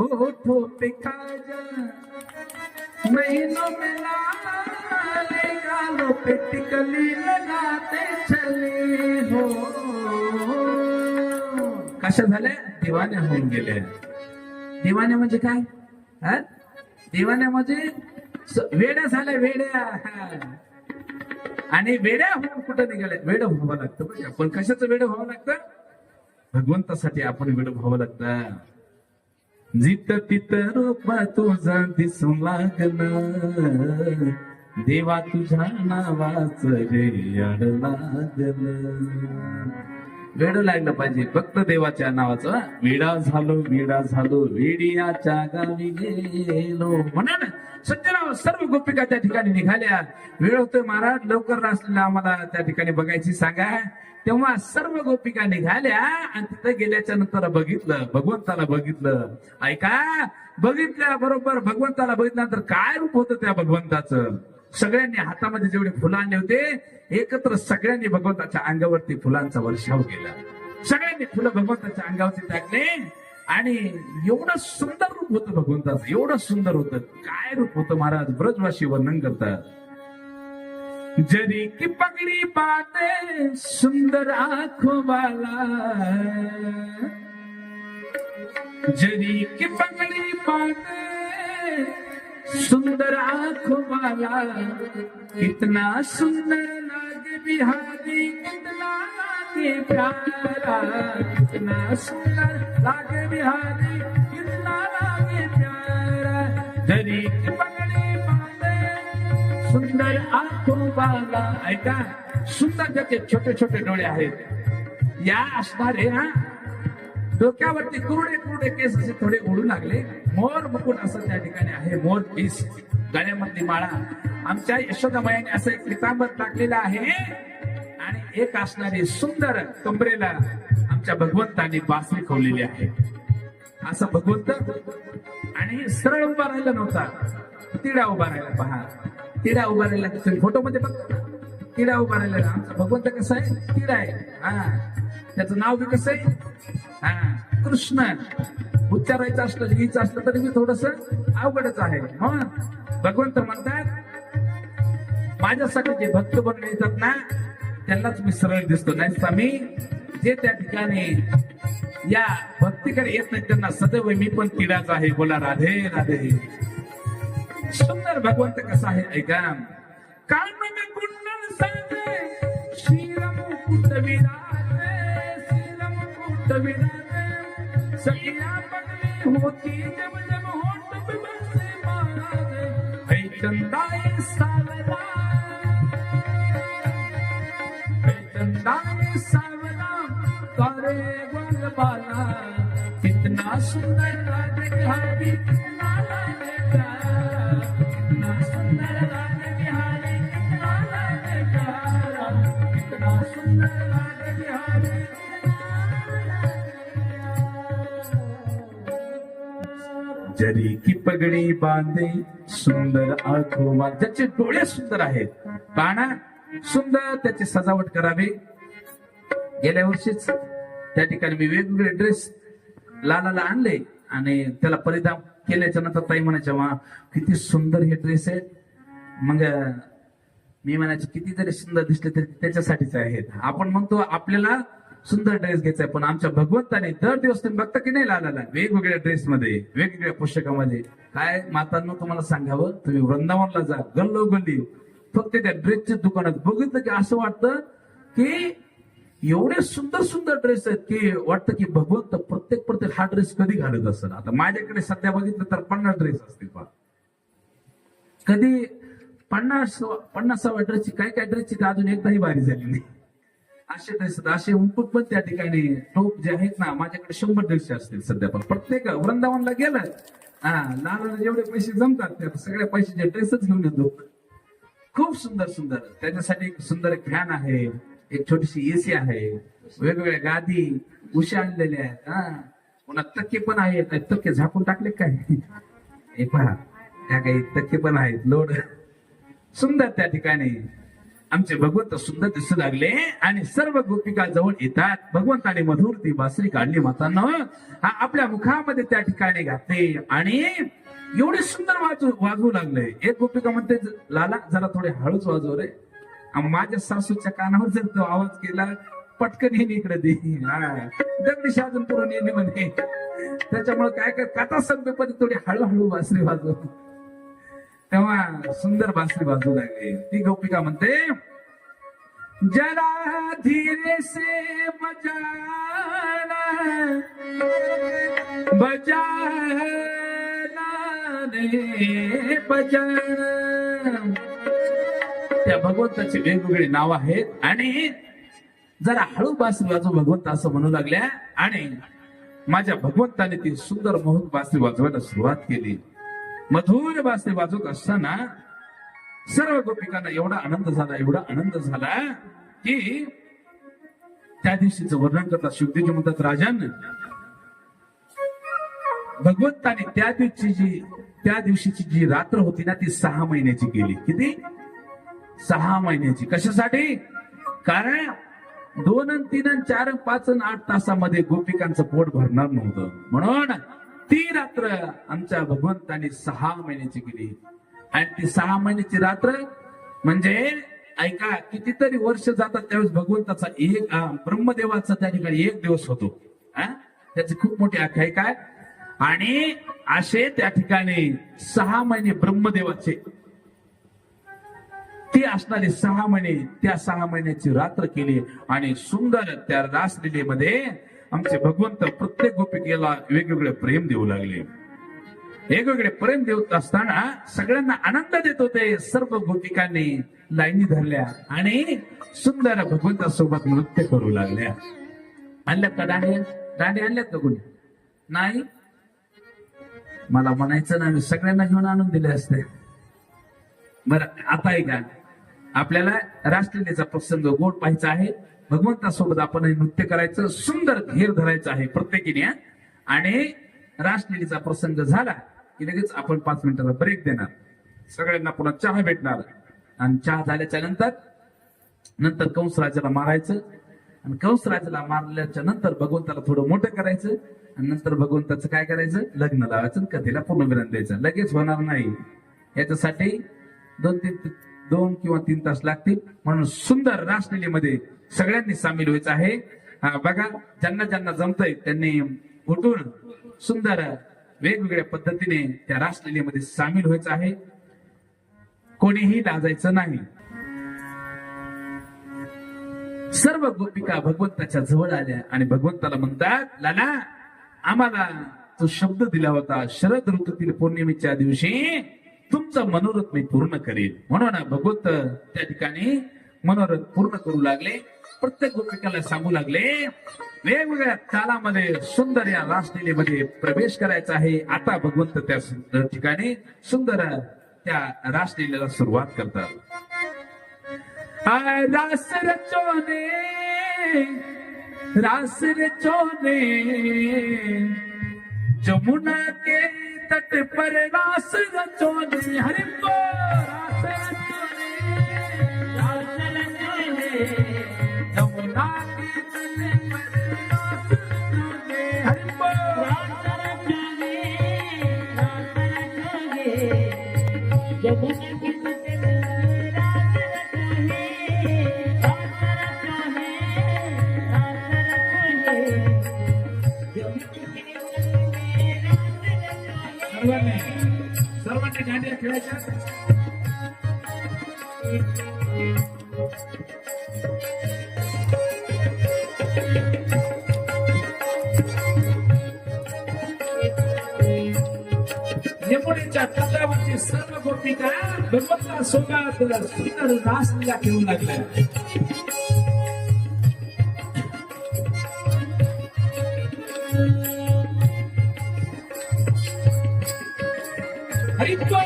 होठों पे काजल महीनों में लाले गालों पे टिकली लगाते चले हो। कशा झाल्या दिवाण्या होऊन गेले। दिवाण्या म्हणजे काय? हा? दिवाण्या म्हणजे वेड्या झाल्या वेड्या. आणि वेड्या होऊन कुठं निघाल्या वेड व्हावं लागतं म्हणजे आपण कशाचं वेड व्हावं लागतं? भगवंतासाठी आपण वेड व्हावं लागतं. जित तित रूप तुझा दिसू लागला देवा तुझ्या नावाच रे अड लागल. वेड लागलं पाहिजे फक्त देवाच्या नावाचं विडा झालो विडा झालो वेडियाच्या गावी गेलो. म्हणा ना सत्यराव सर्व गोपिका त्या ठिकाणी निघाल्या. वेळ होतोय महाराज लवकर असलेला आम्हाला त्या ठिकाणी बघायची सांगा. तेव्हा सर्व गोपिका निघाल्या आणि तिथं गेल्याच्यानंतर बघितलं भगवंताला बघितलं. ऐका बघितल्या बरोबर भगवंताला बघितल्यानंतर काय रूप होतं त्या भगवंताचं? सगळ्यांनी हातामध्ये जेवढे फुलं आणले होते एकत्र सगळ्यांनी भगवंताच्या अंगावरती फुलांचा वर्षाव केला. सगळ्यांनी फुलं भगवंताच्या अंगावरती टाकले आणि एवढं सुंदर रूप होतं भगवंताचं एवढं सुंदर होतं. काय रूप होतं महाराज? ब्रजवासी वर्णन करतात जरी की पगड़ी बातें सुंदर आंखों वाला जरी की पगड़ी बातें सुंदर आंखों वाला कितना सुंदर लागे बिहारी कितना लागे प्यारा कितना सुंदर लागे बिहारी कितना लागे प्यारा जरी की पगड़ी बातें सुंदर आंखों ऐका सुंदर त्याचे छोटे छोटे डोळे आहेत. या असणारे हा? डोक्यावरती कुरडे कुरडे केस असे थोडे ओढू लागले. मोर मुकुट असं त्या ठिकाणी आहे मोर पीस गळ्यामधली माळा. आमच्या यशोदामायाने असं एक पितांबर टाकलेलं आहे. आणि एक असणारी सुंदर कमरेला आमच्या भगवंतांनी बासरी खोवलेली आहे. असं भगवंत. आणि सरळ उभा राहिला नव्हता. तिडा उभा राहिला पहा. तिडा उभारायला राहिला फोटो मध्ये बघ. तिडा उभारायला आमचा भगवंत कसा आहे? तिडा आहे. हा. त्याचं नाव बी कसं आहे? हा. कृष्ण. उच्चारायचं असलं लिहायचं असलं तरी मी थोडस अवघडच आहे. मग भगवंत म्हणतात माझ्यासाठी जे भक्त बनले येतात ना त्यांनाच मी सरळ दिसतो. नाही स्वामी जे त्या ठिकाणी या भक्तीकडे येत नाही त्यांना सदैव मी पण तिडाच आहे. बोला राधे राधे. सुंदर भगवंत कसा आहे ऐका कानन कुंडल साजे श्रीरम श्रीरम सखिया पगली होती जब जब पे बसे है चंदाई सावला है चंदाई सावला करे बाला कितना सुंदर लागे बिहारी कितना जरी की पगडी बांधे सुंदर आखोवा ज्याचे डोळे सुंदर आहेत. पाना सुंदर त्याची सजावट करावी. गेल्या वर्षीच त्या ठिकाणी मी वेगवेगळे ड्रेस लालाला आणले आणि त्याला परिधान केल्याच्यानंतर ताई म्हणायच्या वा किती सुंदर हे ड्रेस आहेत मग मी म्हणायचे किती जरी सुंदर दिसले तरी त्याच्यासाठीच आहेत. आपण म्हणतो आपल्याला सुंदर ड्रेस घ्यायचा आहे पण आमच्या भगवंताने दर दिवस तुम्ही बघता की नाही लालाला? वेगवेगळ्या ड्रेस मध्ये वेगवेगळ्या पुस्तकामध्ये काय मातांनो तुम्हाला सांगावं? तुम्ही वृंदावनला जा गल्लो गल्ली. फक्त त्या ड्रेसच्या दुकानात बघितलं की असं वाटतं की एवढे सुंदर सुंदर ड्रेस आहेत की वाटतं की भगवंत प्रत्येक प्रत्येक हा ड्रेस कधी घालत असेल? आता माझ्याकडे सध्या बघितलं तर पन्नास ड्रेस असतील पहा. कधी पन्नास पन्नासाव्या ड्रेसची काय काय ड्रेसची तर अजून एकदाही बारी झालेली असे ड्रेस असे मुकुट पण त्या ठिकाणी टोप जे आहेत ना माझ्याकडे शंभर ड्रेसचे असतील सध्या पण. प्रत्येक वृंदावनला गेलं हा लहान जेवढे पैसे जमतात त्या सगळ्या पैशाचे ड्रेसच घेऊन येतो. खूप सुंदर सुंदर. त्याच्यासाठी एक सुंदर एक फॅन आहे एक छोटीशी एसी आहे वेगवेगळ्या गादी उशा आणलेल्या आहेत हा. पुन्हा तक्के पण आहेत. तक्के झाकून टाकले काय? हे पहा त्या काही तक्के पण आहेत. लोड. सुंदर त्या ठिकाणी आमचे भगवंत सुंदर दिसू लागले आणि सर्व गोपिका जवळ येतात. भगवंताने मधुर ती बासरी काढली मातांना. हा आपल्या मुखामध्ये त्या ठिकाणी घातले आणि एवढे सुंदर वाजू वाजवू लागले. एक गोपिका म्हणते लाला जरा थोडे हळूच वाजव रे. माझ्या सासूच्या कानावर जर तो आवाज केला पटकन येणे इकडे दे. दगडी अजून पुरून येणे म्हणे. त्याच्यामुळे काय काय कथा संपेपर्यंत थोडी हळूहळू बासरी वाजव. तेव्हा सुंदर बासरी बाजू लागली. ती गोपिका म्हणते जरा धीरे से बजाना बजाना रे बजाना. त्या भगवंताची वेगवेगळी नाव आहेत आणि जरा हळू बासरी वाजव भगवंत असं म्हणू लागल्या आणि माझ्या भगवंताने ती सुंदर मोहक बासरी वाजवायला सुरुवात केली. मधुर बासरी वाजत असताना सर्व गोपिकांना एवढा आनंद झाला एवढा आनंद झाला की त्या दिवशीच वर्णन करतात शिवदेवजी म्हणतात राजन. भगवंताने त्या दिवशी जी त्या दिवशीची जी रात्र होती ना ती सहा महिन्याची गेली. किती? सहा महिन्याची. कशासाठी? कारण दोन तीन अन चार पाच अन आठ तासामध्ये गोपिकांचं पोट भरणार नव्हतं. म्हणून ती रात्र आमच्या भगवंताने सहा महिन्याची केली. आणि ती सहा महिन्याची रात्र म्हणजे ऐका कितीतरी वर्ष जातात त्यावेळेस भगवंताचा एक ब्रह्मदेवाचा त्या ठिकाणी एक दिवस होतो. त्याची खूप मोठी आख्यायिका आहे आणि असे त्या ठिकाणी सहा महिने ब्रह्मदेवाचे. ती असणारी सहा महिने त्या सहा महिन्याची रात्र केली आणि सुंदर त्या रासलीलेमध्ये आमचे भगवंत प्रत्येक गोपिकेला वेगवेगळे प्रेम देऊ लागले. वेगवेगळे प्रेम देत असताना सगळ्यांना आनंद देत होते. सर्व गोपिकांनी लाईनी धरल्या आणि सुंदर भगवंतासोबत नृत्य करू लागल्या. आणल्यात का दाणे दांडे आणल्यात का कोणी? नाही. मला म्हणायचं ना मी सगळ्यांना घेऊन आणून दिले असते. बरं आता ऐका. आपल्याला राष्ट्रलीचा प्रसंग गोड पाहायचा आहे. भगवंतासोबत आपण हे नृत्य करायचं सुंदर घेर धरायचं आहे प्रत्येकीने आणि राष्ट्रलीचा प्रसंग झाला की लगेच आपण पाच मिनिटाचा ब्रेक देणार. सगळ्यांना पुन्हा चहा भेटणार. आणि चहा झाल्याच्यानंतर नंतर कंस राजाला मारायचं. आणि कंस राजाला मारल्याच्या नंतर भगवंताला थोडं मोठं करायचं. आणि नंतर भगवंताचं काय करायचं? लग्न लावायचं आणि कथेला पूर्णविराम द्यायचं. लगेच होणार नाही. याच्यासाठी दोन तीन दोन किंवा तीन तास लागतील. म्हणून सुंदर रासलीलेमध्ये सगळ्यांनी सामील व्हायचं आहे. बघा ज्यांना ज्यांना जमतय त्यांनी उठून सुंदर वेगवेगळ्या पद्धतीने त्या रासलीलेमध्ये सामील व्हायचं आहे. कोणीही लाजायचं नाही. सर्व गोपिका भगवंताच्या जवळ आल्या आणि भगवंताला म्हणतात लाला आम्हाला तो शब्द दिला होता शरद ऋतूतील पौर्णिमेच्या दिवशी तुमचं मनोरथ मी पूर्ण करेल म्हणून भगवंत त्या ठिकाणी मनोरथ पूर्ण करू लागले. प्रत्येक गोपिकाला सांगू लागले. वेगवेगळ्या तालामध्ये सुंदर या रासलीलेमध्ये प्रवेश करायचा आहे. आता भगवंत त्या ठिकाणी सुंदर त्या रासलीलेला सुरुवात करतात. रास रचोने रास रचोने जमुना के तट पर रास रचो दे हरिपो रास रचो दे रास रचो सर्वांनी गाड्या सर्व गोष्टी तटावरती गमतला गोपिका सोबत सुंदर रासलीला खेळू लागल्या. हरिप्पा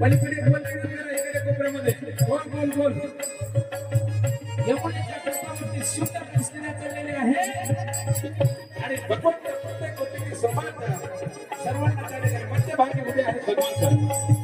पलीकडे कोण इकडे कोपऱ्यामध्ये कोण कोण आहे आणि भगवंत प्रत्येक गोष्टी सर्वांना मध्यभागी उभे आहेत भगवंत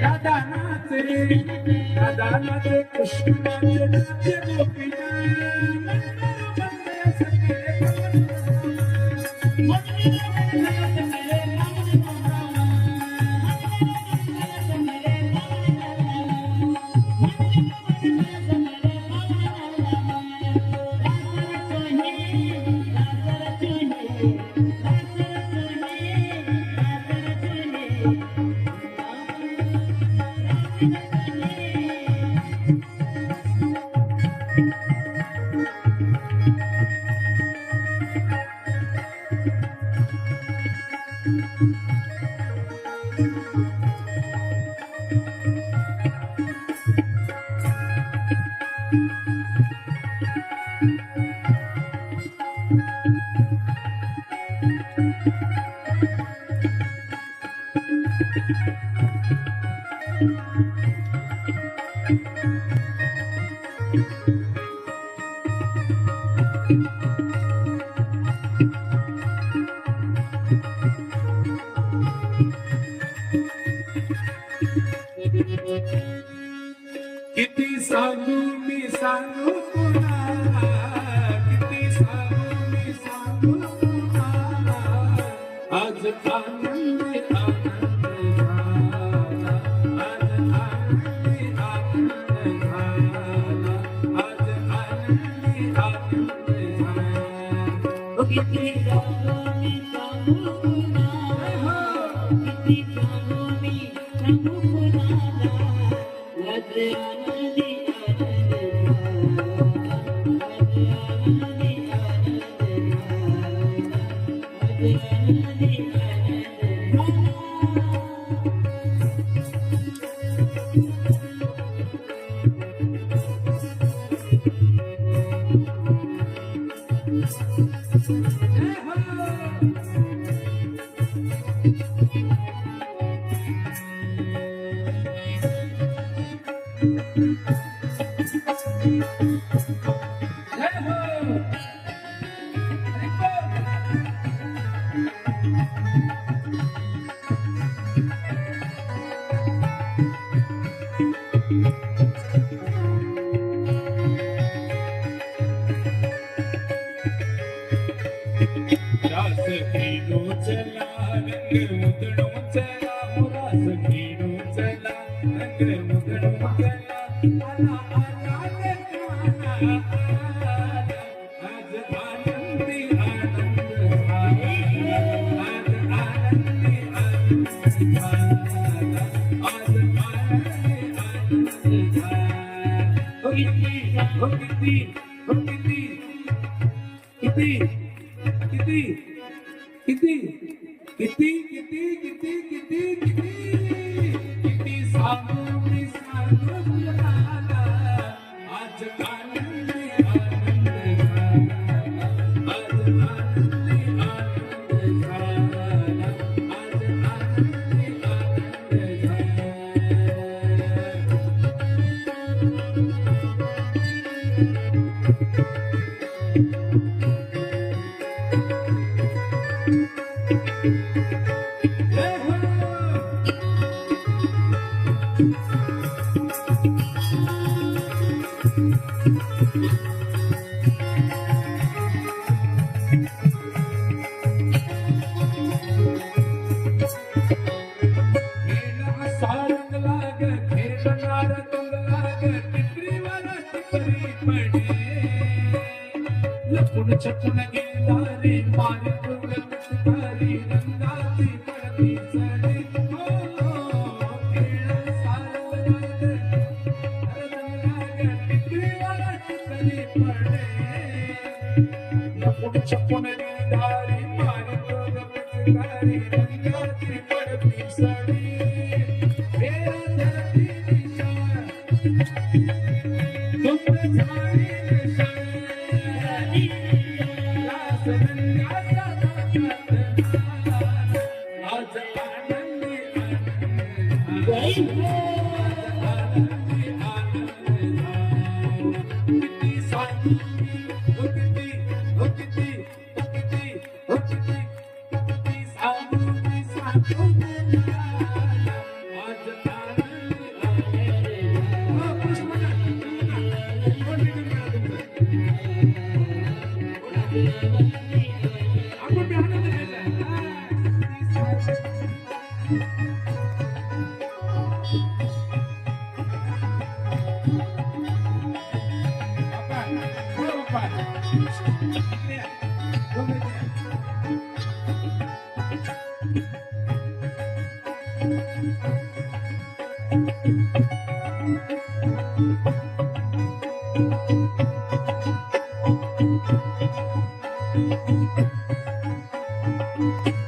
राधा नाच रे राधा नाच कृष्ण नाच नाच गोपी Thank you. ಮುದ್ದಣ आज I'm not Thank you. Yeah. Thank you.